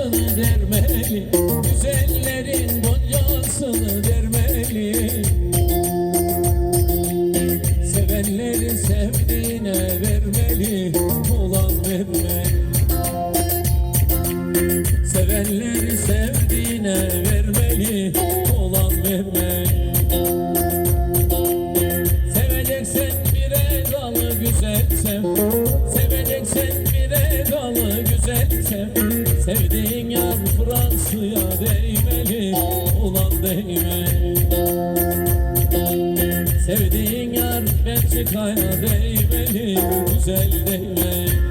goncasını dermeli Güzellerin goncasını dermeli Sevenleri sevdiğine vermeli Olan vermeli Sevenleri sevdiğine vermeli Olan vermeli Seveceksen bir edalı güzel sev. Seveceksen bir edalı güzel sev Sevdiğin yar Fransa'ya değmeli Ulan değmeli. Sevdiğin yar Belçika'ya değmeli Güzel değmeli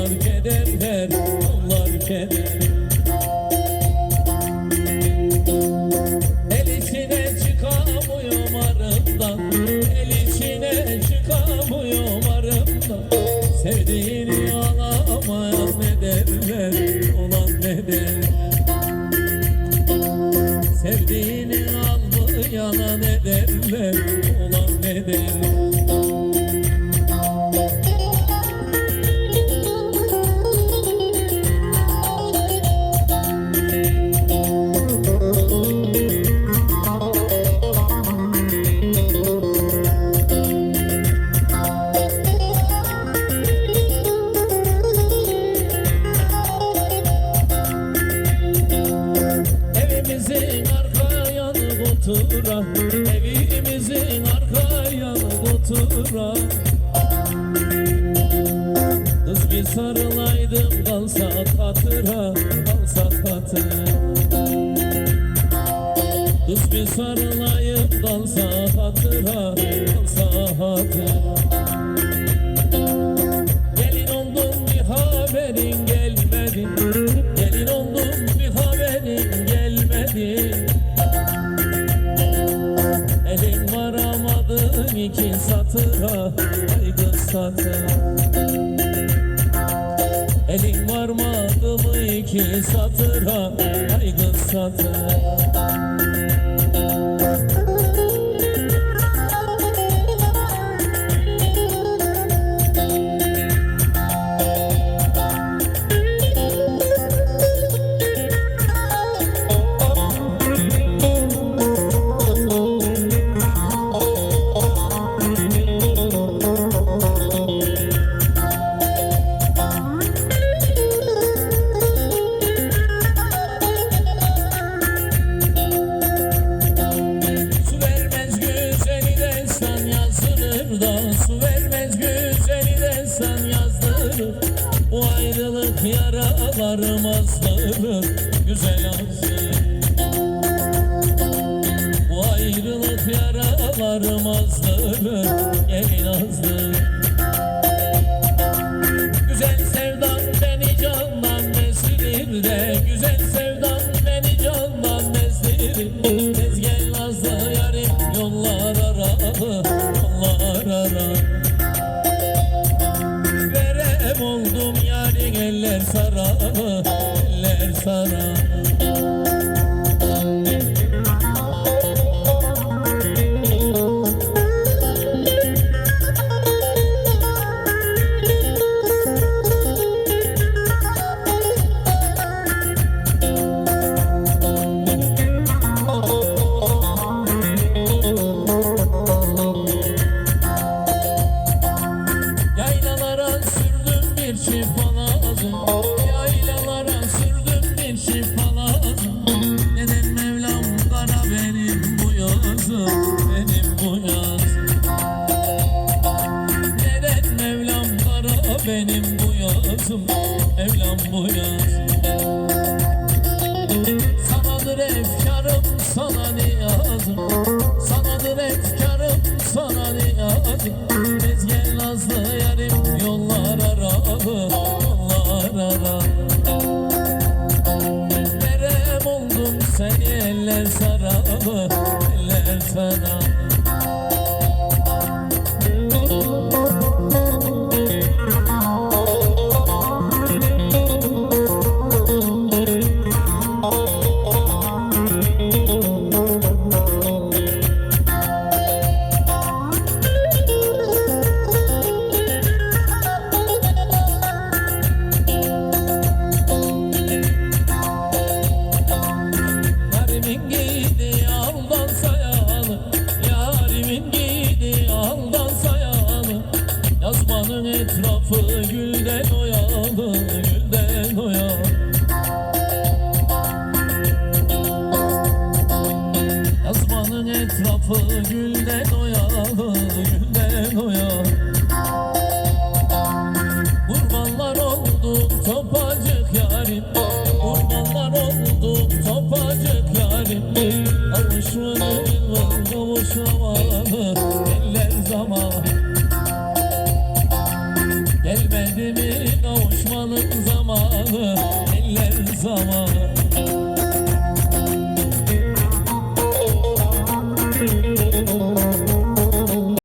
damlar kederler Damlar kederler El içine çıkamıyorum arımdan. El içine çıkamıyorum arımdan. Sevdiğini otura Evimizin arka yanı otura Kız bir sarılaydım kalsa hatıra Kalsa hatıra Kız bir sarılayım kalsa hatıra Kalsa hatıra Satıra Elin varmadı mı iki satıra yaralarım azdırır Güzel azdırır Bu ayrılık yaralarım azdırır Gelin azdırır eller saralı Eller saralı moja etrafı gülden oyalı Gülden oyalı Kurbanlar oldum topacık yarim. Kurbanlar oldum topacık yarim. Kavuşmanın kavuşamadı Eller zaman. Gelmedi mi kavuşmanın zamanı? Eller zaman